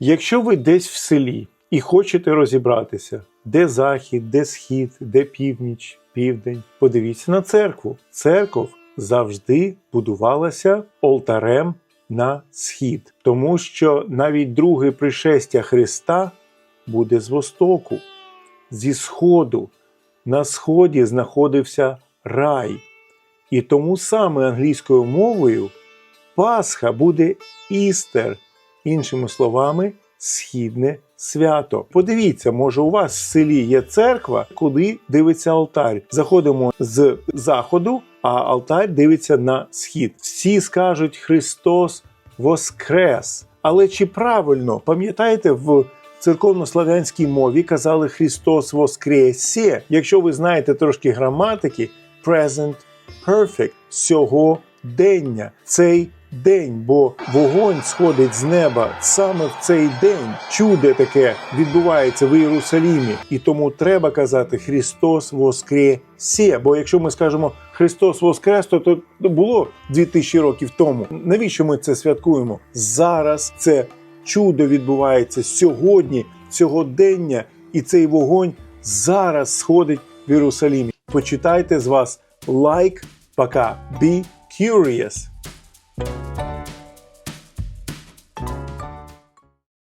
Якщо ви десь в селі і хочете розібратися, де захід, де схід, де північ, південь, подивіться на церкву. Церков завжди будувалася олтарем на схід, тому що навіть друге пришестя Христа буде з востоку, зі сходу. На сході знаходився рай. І тому саме англійською мовою Пасха буде Істер, іншими словами, східне свято. Подивіться, може, у вас в селі є церква, куди дивиться алтар. Заходимо з заходу, а алтар дивиться на схід. Всі скажуть Христос Воскрес. Але чи правильно пам'ятаєте, в церковнослав'янській мові казали Христос Воскресе? Якщо ви знаєте трошки граматики, present perfect сьогодення, цей день, бо вогонь сходить з неба саме в цей день. Чудо таке відбувається в Єрусалімі, і тому треба казати Христос Воскресе. Бо якщо ми скажемо Христос Воскрес, то то було 2000 років тому. Навіщо ми це святкуємо? Зараз це чудо відбувається сьогодні, сьогодення, і цей вогонь зараз сходить в Єрусалімі. Почитайте з вас лайк. Пока. Be curious.